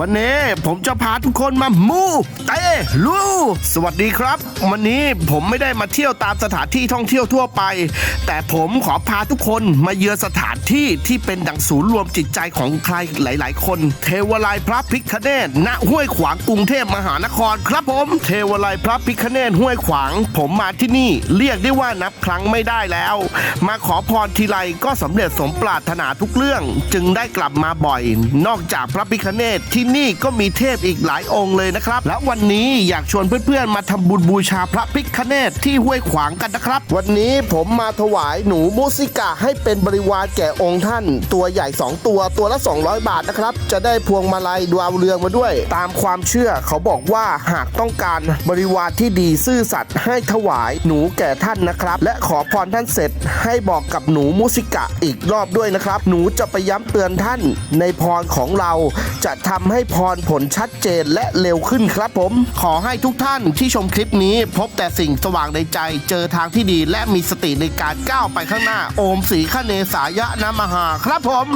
วันนี้ผมจะพาทุกคนมามูเตลูสวัสดีครับ วันนี้ผมไม่ได้มาเที่ยวตามสถานที่ท่องเที่ยวทั่วไป แต่ผมขอพาทุกคนมาเยือนสถานที่ที่เป็นดังศูนย์รวมจิตใจของใครหลาย ๆ คน เทวาลัยพระพิคเนตณห้วยขวางกรุงเทพมหานครครับผม เทวาลัยพระพิคเนตห้วยขวาง ผมมาที่นี่เรียกได้ว่านับครั้งไม่ได้แล้ว มาขอพรทีไรก็สำเร็จสมปรารถนาทุกเรื่อง จึงได้กลับมาบ่อย นอกจากพระพิคเนตที่นี่ก็มีเทพอีกหลายองค์เลยนะครับ และวันนี้อยากชวนเพื่อนๆมาทำบุญบูชาพระพิคเนตที่ห้วยขวางกันนะครับ วันนี้ผมมาถวายหนูมูสิกะให้เป็นบริวารแก่องค์ท่าน ตัวใหญ่ 2 ตัวตัวละ 200 บาทนะครับ จะได้พวงมาลัยดาวเรืองมาด้วย ตามความเชื่อเขาบอกว่าหากต้องการบริวารที่ดีซื่อสัตย์ให้ถวายหนูแก่ท่านนะครับ และขอพรท่านเสร็จให้บอกกับหนูมูสิกะอีกรอบด้วยนะครับ หนูจะไปย้ำเตือนท่านในพรของเราจะทำให้ให้พรผลชัดเจนและเร็วขึ้นครับผม ขอให้ทุกท่านที่ชมคลิปนี้พบแต่สิ่งสว่างในใจ เจอทางที่ดีและมีสติในการก้าวไปข้างหน้า โอมสีขเนสายะนะมหาครับผม